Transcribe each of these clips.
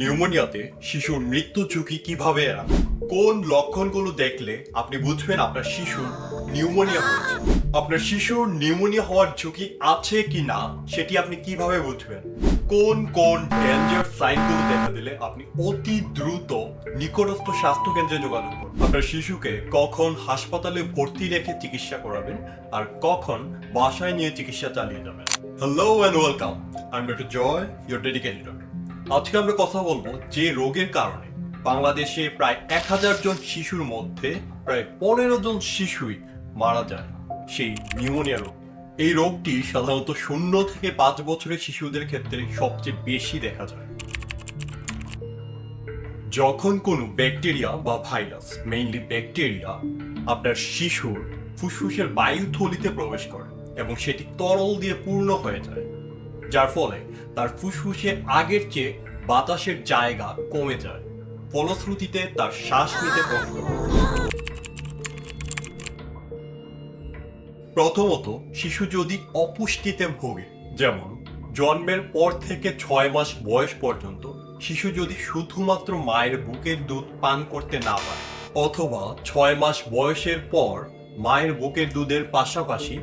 নিউমোনিয়াতে শিশুর মৃত্যু ঝুঁকি কীভাবে এড়াবেন কোন লক্ষণগুলো দেখলে আপনি বুঝবেন আপনার শিশুর নিউমোনিয়া হয়েছে আপনার শিশুর নিউমোনিয়া হওয়ার ঝুঁকি আছে কি না, সেটি আপনি কীভাবে বুঝবেন? কোন কোন ডেঞ্জার সাইনগুলো দেখা দিলে আপনি অতি দ্রুত নিকটস্থ স্বাস্থ্য কেন্দ্রে যোগাযোগ করুন? আপনার শিশুকে কখন হাসপাতালে ভর্তি রেখে চিকিৎসা করাবেন আর কখন বাসায় নিয়ে চিকিৎসা চালিয়ে যাবেন? Hello and welcome I am doctor Joy your dedicated doctor আজকে আমরা কথা বলব যে রোগের কারণে বাংলাদেশে প্রায় এক হাজার জন শিশুর মধ্যে প্রায় পনেরো জন শিশুই মারা যায় সেই নিউমোনিয়া রোগ। এই রোগটি সাধারণত শূন্য থেকে পাঁচ বছরের শিশুদের ক্ষেত্রে সবচেয়ে বেশি দেখা যায়। যখন কোনো ব্যাকটেরিয়া বা ভাইরাস মেইনলি ব্যাকটেরিয়া, আপনার শিশুর ফুসফুসের বায়ুথলিতে প্রবেশ করে এবং সেটি তরল দিয়ে পূর্ণ হয়ে যায় যার ফলে তার ফুসফুসে আগের চেয়ে বাতাসের জায়গা কমে যায়। ফলশ্রুতিতে তার শ্বাস নিতে কষ্ট প্রথমত, শিশু যদি অপুষ্টিতে ভোগে, যেমন জন্মের পর থেকে ছয় মাস বয়স পর্যন্ত, শিশু যদি শুধুমাত্র মায়ের বুকের দুধ পান করতে না পারে, অথবা ছয় মাস বয়সের পর মায়ের বুকের দুধের পাশাপাশি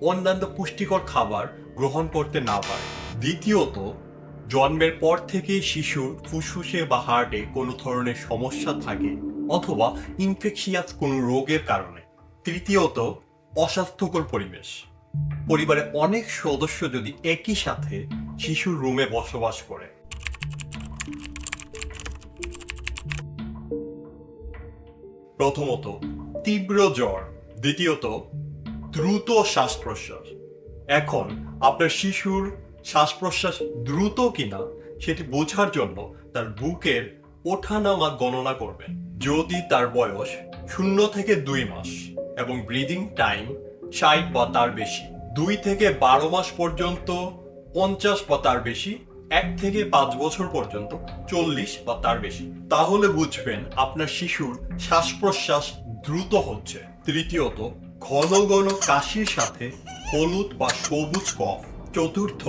অন্যান্য পুষ্টিকর খাবার গ্রহণ করতে না পারে। দ্বিতীয়ত, জন্মের পর থেকে শিশুর ফুসফুসে বা হার্টে কোনো ধরনের সমস্যা থাকে অথবা ইনফেকশিয়াস কোনো রোগের কারণে। তৃতীয়ত, অস্বাস্থ্যকর পরিবেশ। পরিবারে অনেক সদস্য যদি একই সাথে শিশুর রুমে বসবাস করে। প্রথমত, তীব্র জ্বর। দ্বিতীয়ত, দ্রুত শ্বাস প্রশ্বাস। এখন আপনার শিশুর শ্বাস প্রশ্বাস দ্রুত কিনা সেটি বোঝার জন্য তার বুকের ওঠানামা গণনা করবেন। যদি তার বয়স শূন্য থেকে দুই মাস এবং ব্রিদিং টাইম ষাট বা তার বেশি, দুই থেকে বারো মাস পর্যন্ত, পঞ্চাশ বা তার বেশি, এক থেকে পাঁচ বছর পর্যন্ত, চল্লিশ বা তার বেশি, তাহলে বুঝবেন আপনার শিশুর শ্বাস প্রশ্বাস দ্রুত হচ্ছে। তৃতীয়ত ঘন ঘন কাশির সাথে হলুদ বা সবুজ কফ। চতুর্থ,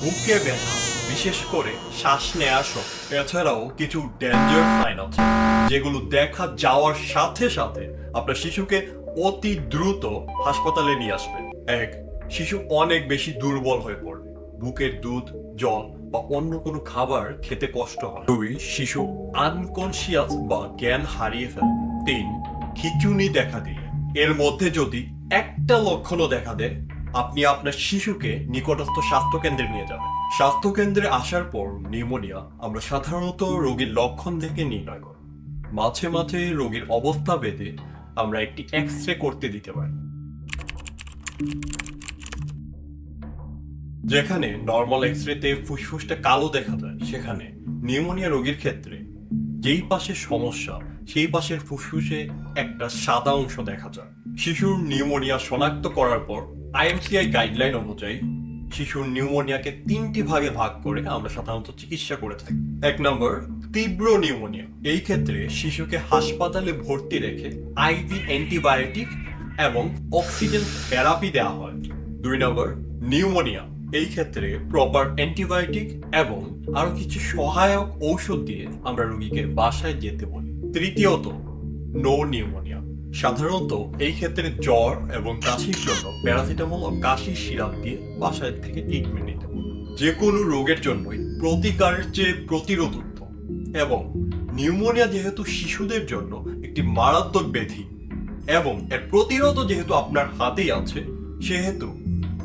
বুকে ব্যথা, বিশেষ করে শ্বাস নেওয়ার সময় এছাড়াও কিছু ডেঞ্জার সাইন আছে, যেগুলো দেখা যাওয়ার সাথে সাথে আপনার শিশুকে অতি দ্রুত হাসপাতালে নিয়ে আসবে। এক, শিশু অনেক বেশি দুর্বল হয়ে পড়বে। বুকের দুধ, জল বা অন্য কোনো খাবার খেতে কষ্ট হয়। দুই, শিশু আনকনসিয়াস বা জ্ঞান হারিয়ে ফেলে। তিন, খিচুনি দেখা দিলে এর মধ্যে যদি একটা লক্ষণও দেখা দেয়, আপনি আপনার শিশুকে নিকটস্থ স্বাস্থ্য কেন্দ্রে নিয়ে যাবেন। স্বাস্থ্য কেন্দ্রে আসার পর নিউমোনিয়া আমরা সাধারণত রোগীর লক্ষণ দেখে নির্ণয় করি। মাঝে মাঝে রোগীর অবস্থা ভেদে আমরা একটি এক্স রে করতে দিতে পারি। যেখানে নর্মাল এক্স রেতে ফুসফুসটা কালো দেখা যায়, সেখানে নিউমোনিয়া রোগীর ক্ষেত্রে যেই পাশের সমস্যা, সেই পাশের ফুসফুসে একটা সাদা অংশ দেখা যায়। শিশুর নিউমোনিয়া শনাক্ত করার পর আইএমসিআই গাইডলাইন অনুযায়ী শিশুর নিউমোনিয়াকে তিনটি ভাগে ভাগ করে আমরা সাধারণত চিকিৎসা করে থাকি। এক নম্বর, তীব্র নিউমোনিয়া। এই ক্ষেত্রে শিশুকে হাসপাতালে ভর্তি রেখে আইভি অ্যান্টিবায়োটিক এবং অক্সিজেন থেরাপি দেওয়া হয়। দুই নম্বর, নিউমোনিয়া। এই ক্ষেত্রে প্রপার অ্যান্টিবায়োটিক এবং আরও কিছু সহায়ক ঔষধ দিয়ে আমরা রোগীকে বাসায় যেতে বলি। তৃতীয়ত, নো নিউমোনিয়া। সাধারণত এই ক্ষেত্রে জ্বর এবং কাশির জন্য প্যারাসিটামল ও কাশির সিরাপ দিয়ে বাসায় থেকে ট্রিটমেন্ট নিতে যে কোনো রোগের জন্যই প্রতিকারের চেয়ে প্রতিরোধ এবং নিউমোনিয়া যেহেতু শিশুদের জন্য একটি মারাত্মক ব্যাধি এবং এর প্রতিরোধ যেহেতু আপনার হাতেই আছে, সেহেতু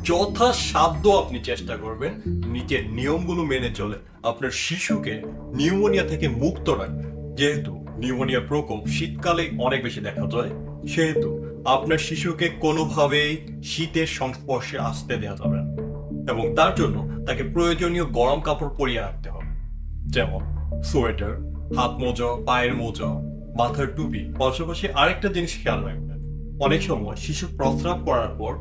যথাসাধ্য আপনি চেষ্টা করবেন নিজের নিয়মগুলো মেনে চলে। আপনার শিশুকে নিউমোনিয়া থেকে মুক্ত রাখবেন যেহেতু নিউমোনিয়ার প্রকোপ শীতকালে অনেক বেশি দেখা যায় সেহেতু আপনার শিশুকে কোনোভাবেই শীতের সংস্পর্শে আসতে দেওয়া যাবে না। এবং তার জন্য তাকে প্রয়োজনীয় গরম কাপড় পরিয়ে রাখতে হবে। যেমন সোয়েটার, হাত মোজা, পায়ের মোজা, মাথার টুপি, পাশাপাশি আরেকটা জিনিস খেয়াল রাখবেন। অনেক সময় শিশু প্রস্রাব করার পর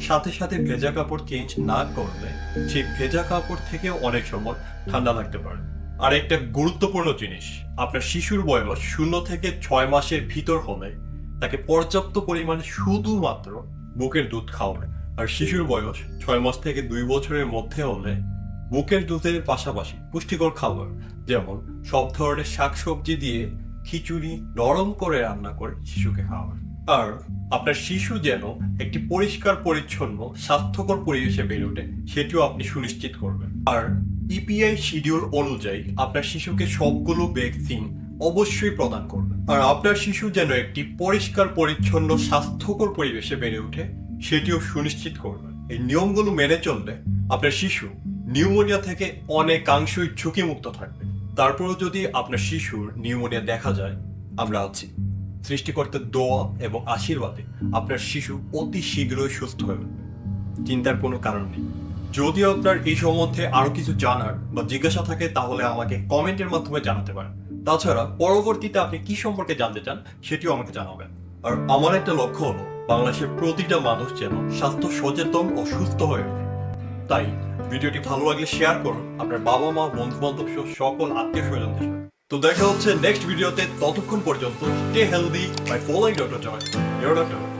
সাথে সাথে ভেজা কাপড় চেঞ্জ না করলে সেই ভেজা কাপড় থেকে অনেক সময় ঠান্ডা লাগতে পারে। আর একটা গুরুত্বপূর্ণ জিনিস, আপনার শিশুর বয়স শূন্য থেকে ছয় মাসের ভিতর হলে তাকে পর্যাপ্ত পরিমাণে শুধুমাত্র বুকের দুধ খাওয়াবে। আর শিশুর বয়স ছয় মাস থেকে দুই বছরের মধ্যে হলে বুকের দুধের পাশাপাশি পুষ্টিকর খাবার, যেমন সব ধরনের শাকসবজি দিয়ে খিচুড়ি নরম করে রান্না করে শিশুকে খাওয়াবেন আর আপনার শিশু যেন একটি পরিষ্কার, পরিচ্ছন্ন, স্বাস্থ্যকর পরিবেশে বেড়ে ওঠে, সেটিও আপনি সুনিশ্চিত করবেন। আর ইপিআই শিডিউল অনুযায়ী আপনার শিশুকে সবগুলো ভ্যাকসিন অবশ্যই প্রদান করবেন। আর আপনার শিশু যেন একটি পরিষ্কার, পরিচ্ছন্ন, স্বাস্থ্যকর পরিবেশে বেড়ে ওঠে, সেটিও সুনিশ্চিত করবেন। এই নিয়মগুলো মেনে চললে আপনার শিশু নিউমোনিয়া থেকে অনেকাংশই ঝুঁকিমুক্ত থাকবে। তারপরেও যদি আপনার শিশুর নিউমোনিয়া দেখা যায়, আমরা আছি। সৃষ্টিকর্তার দোয়া এবং আশীর্বাদে আপনার শিশু অতি শীঘ্রই সুস্থ হয়ে উঠবে। চিন্তার কোনো কারণ নেই। যদি আপনার এই সম্বন্ধে আরও কিছু জানার বা জিজ্ঞাসা থাকে, তাহলে আমাকে কমেন্টের মাধ্যমে জানাতে পারেন। তাছাড়া পরবর্তীতে আপনি কি সম্পর্কে জানতে চান, সেটিও আমাকে জানাবেন। আর আমার একটা লক্ষ্য হলো, বাংলাদেশের প্রতিটা মানুষ যেন স্বাস্থ্য সচেতন ও সুস্থ হয়ে ওঠে। তাই ভিডিওটি ভালো লাগলে শেয়ার করুন, আপনার বাবা মা বন্ধু বান্ধব সহ সকল আত্মীয় স্বজনদের তো দেখা হচ্ছে নেক্সট ভিডিওতে ততক্ষণ পর্যন্ত stay healthy by following doctor Joy your doctor